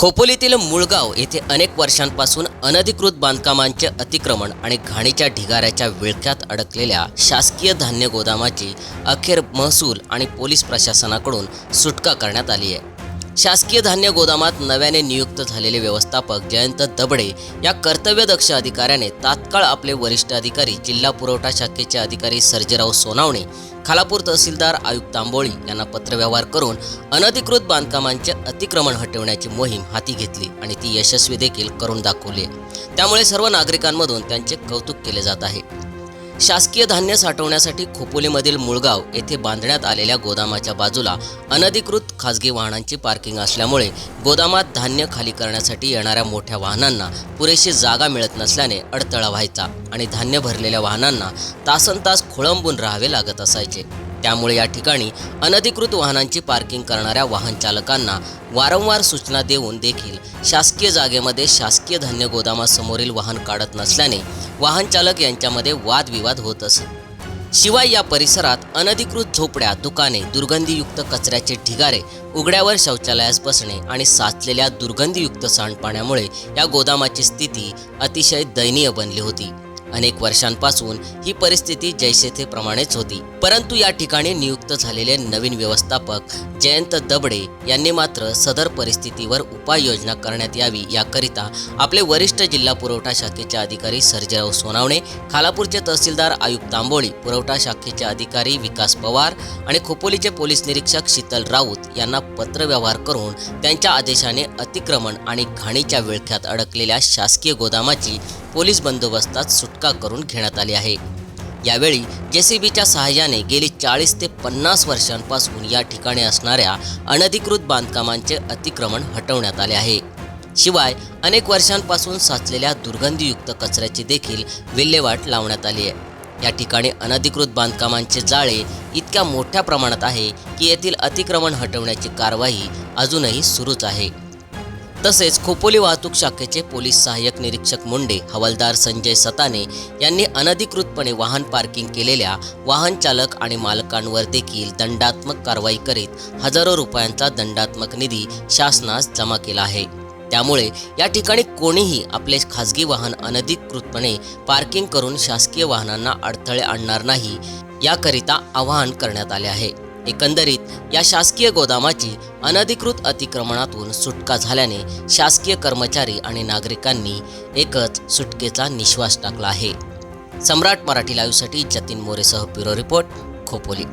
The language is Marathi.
खोपोलीतील मुळगाव येथे अनेक वर्षांपासून अनधिकृत बांधकामांचे अतिक्रमण आणि घाणीच्या ढिगाऱ्याच्या विळख्यात अडकलेल्या शासकीय धान्य गोदामाची अखेर महसूल आणि पोलीस प्रशासनाकडून सुटका करण्यात आली आहे. शासकीय धान्य गोदामात नव्याने नियुक्त झालेले व्यवस्थापक जयंत दबडे या कर्तव्यदक्ष अधिकाऱ्याने तात्काळ आपले वरिष्ठ अधिकारी जिल्हा पुरवठा शाखेचे अधिकारी सर्जेराव सोनावणे खालापूर तहसीलदार आयुक्त आंबोळी यांना पत्रव्यवहार करून अनधिकृत बांधकामांचे अतिक्रमण हटवण्याची मोहीम हाती घेतली आणि ती यशस्वी देखील करून दाखवली आहे. त्यामुळे सर्व नागरिकांमधून त्यांचे कौतुक केले जात आहे शासकीय धान्य साठवण्यासाठी खोपोलीमधील मुळगाव येथे बांधण्यात आलेल्या गोदामाच्या बाजूला अनधिकृत खासगी वाहनांची पार्किंग असल्यामुळे गोदामात धान्य खाली करण्यासाठी येणाऱ्या मोठ्या वाहनांना पुरेशी जागा मिळत नसल्याने अडथळा व्हायचा आणि धान्य भरलेल्या वाहनांना तासन तास खोळंबून राहावे लागत असायचे. त्यामुळे या ठिकाणी अनधिकृत वाहनांची पार्किंग करणाऱ्या वाहन चालकांना वारंवार सूचना देऊन देखील शासकीय जागेमध्ये शासकीय धान्य गोदामासमोरील वाहन काढत नसल्याने वाहन चालक यांच्यामध्ये वादविवाद होत असत शिवाय या परिसरात अनधिकृत झोपड्या दुकाने दुर्गंधीयुक्त कचऱ्याचे ढिगारे उघड्यावर शौचालयास बसणे आणि साचलेल्या दुर्गंधीयुक्त सांडपाण्यामुळे या गोदामाची स्थिती अतिशय दयनीय बनली होती. अनेक वर्षांपासून ही परिस्थिती जैसे थे प्रमाणेच होती. परंतु या ठिकाणी नियुक्त झालेले नवीन व्यवस्थापक जयंत दबडे यांनी मात्र सदर परिस्थितीवर उपाययोजना करण्यात यावी याकरिता आपले वरिष्ठ जिल्हा पुरवठा शाखेचे अधिकारी सर्जेराव सोनावणे खालापूरचे तहसीलदार आयुक्त तांबोळी पुरवठा शाखेचे अधिकारी विकास पवार आणि खोपोलीचे पोलीस निरीक्षक शीतल राऊत यांना पत्रव्यवहार करून त्यांच्या आदेशाने अतिक्रमण आणि घाणीच्या विळख्यात अडकलेल्या शासकीय गोदामाची पोलीस बंदोबस्तात सुटका करून घेण्यात आली आहे. यावेळी जेसीबीच्या सहाय्याने गेली चाळीस ते पन्नास वर्षांपासून या ठिकाणी असणाऱ्या अनधिकृत बांधकामांचे अतिक्रमण हटवण्यात आले आहे. शिवाय अनेक वर्षांपासून साचलेल्या दुर्गंधीयुक्त कचऱ्याची देखील विल्हेवाट लावण्यात आली आहे. या ठिकाणी अनधिकृत बांधकामांचे जाळे इतक्या मोठ्या प्रमाणात आहे की येथील अतिक्रमण हटवण्याची कारवाई अजूनही सुरूच आहे. तसेच खोपोली वाहतूक शाखेचे पोलीस सहाय्यक निरीक्षक मुंडे हवालदार संजय सताने यांनी अनधिकृतपणे वाहन पार्किंग केलेल्या वाहन चालक आणि मालकांवर देखील दंडात्मक कारवाई करीत हजारो रुपयांचा दंडात्मक निधी शासनास जमा केला आहे. त्यामुळे या ठिकाणी कोणीही आपले खाजगी वाहन अनधिकृतपणे पार्किंग करून शासकीय वाहनांना अडथळे आणणार नाही याकरिता आवाहन करण्यात आले आहे. एकंदरीत या शासकीय गोदामाची अनधिकृत अतिक्रमणातून सुटका झाल्याने शासकीय कर्मचारी आणि नागरिकांनी एकच सुटकेचा निश्वास टाकला आहे. सम्राट मराठी लाईव्हसाठी जतीन मोरेसह ब्युरो रिपोर्ट खोपोली.